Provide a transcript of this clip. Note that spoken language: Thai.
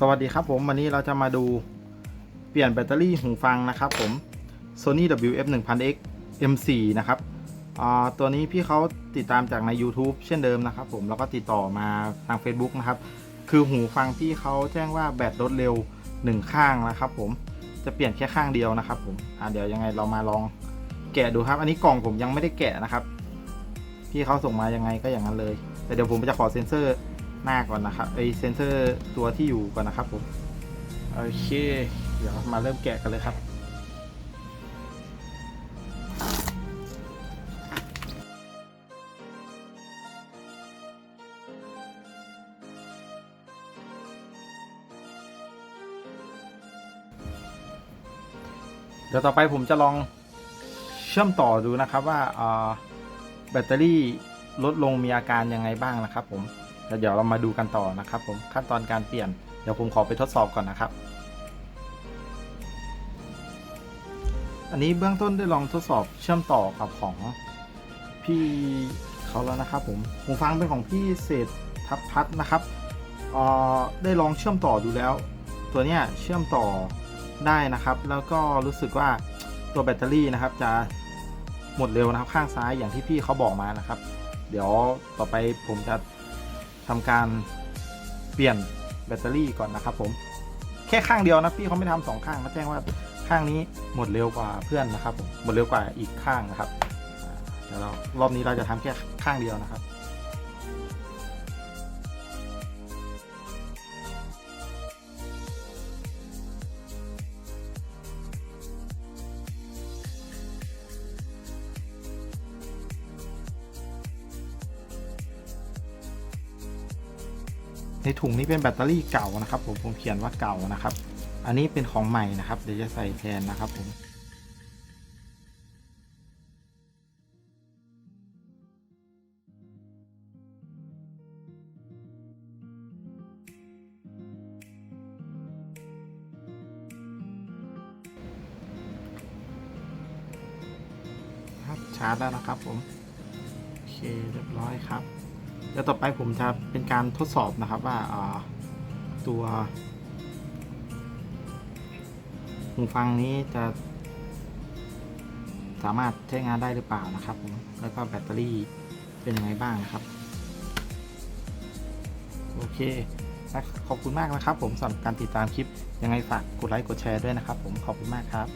สวัสดีครับผม วันนี้เราจะมาดูเปลี่ยนแบตเตอรี่หูฟังนะครับผม Sony WF 1000X M4 นะครับตัวนี้พี่เขาติดตามจากใน YouTube เช่นเดิมนะครับผมแล้วก็ติดต่อมาทาง Facebook นะครับ คือหูฟังพี่เขาแจ้งว่าแบตลดเร็ว 1 ข้างนะครับผมจะเปลี่ยนแค่ข้างเดียวนะครับผมเดี๋ยวยังไงเรามาลองแกะดูครับ อันนี้กล่องผมยังไม่ได้แกะนะครับ พี่เขาส่งมายังไงก็อย่างนั้นเลย แต่เดี๋ยวผมจะขอเซ็นเซอร์ หน้าก่อนนะครับไอเซนเซอร์ตัวที่อยู่ก่อนนะครับผมโอเคเดี๋ยวมาเริ่มแกะกันเลยครับเดี๋ยวต่อไปผมจะลองเชื่อมต่อดูนะครับว่าแบตเตอรี่ลดลงมีอาการยังไงบ้างนะครับผม แล้วเดี๋ยวเรามาดูกันต่อนะครับผมขั้นตอนการเปลี่ยนเดี๋ยวผมขอไปทดสอบก่อนนะครับ อันนี้เบื้องต้นได้ลองทดสอบเชื่อมต่อกับของพี่เขาแล้วนะครับผมหูฟังเป็นของพี่เศษทับพัฒนะครับออได้ลองเชื่อมต่อดูแล้ว ตัวเนี้ยเชื่อมต่อได้นะครับ แล้วก็รู้สึกว่าตัวแบตเตอรี่นะครับ จะหมดเร็วนะครับข้างซ้ายอย่างที่พี่เขาบอกมานะครับ เดี๋ยวต่อไปผมจะ ทำการเปลี่ยนแบตเตอรี่ก่อนนะครับผมแค่ข้างเดียวนะพี่เขาไม่ทำสองข้างเขาแจ้งว่าข้างนี้หมดเร็วกว่าเพื่อนนะครับผมหมดเร็วกว่าอีกข้างนะครับเดี๋ยวเรารอบนี้เราจะทำแค่ข้างเดียวนะครับ ในถุงนี้เป็นแบตเตอรี่เก่านะครับ ผมผมเขียนว่าเก่านะครับ อันนี้เป็นของใหม่นะครับ เดี๋ยวจะใส่แทนนะครับผมครับชาร์จแล้วนะครับผม โอเค เรียบร้อยครับ ดี๋ยวต่อไปผมจะเป็นการทดสอบนะครับว่าตัวหูฟังนี้จะ สามารถใช้งานได้หรือเปล่านะครับผมแล้วก็แบตเตอรี่เป็นยังไงบ้างนะครับ โอเคขอบคุณมากนะครับผมสำหรับการติดตามคลิปยังไงฝากกดไลค์กดแชร์ด้วยนะครับผมขอบคุณมากครับ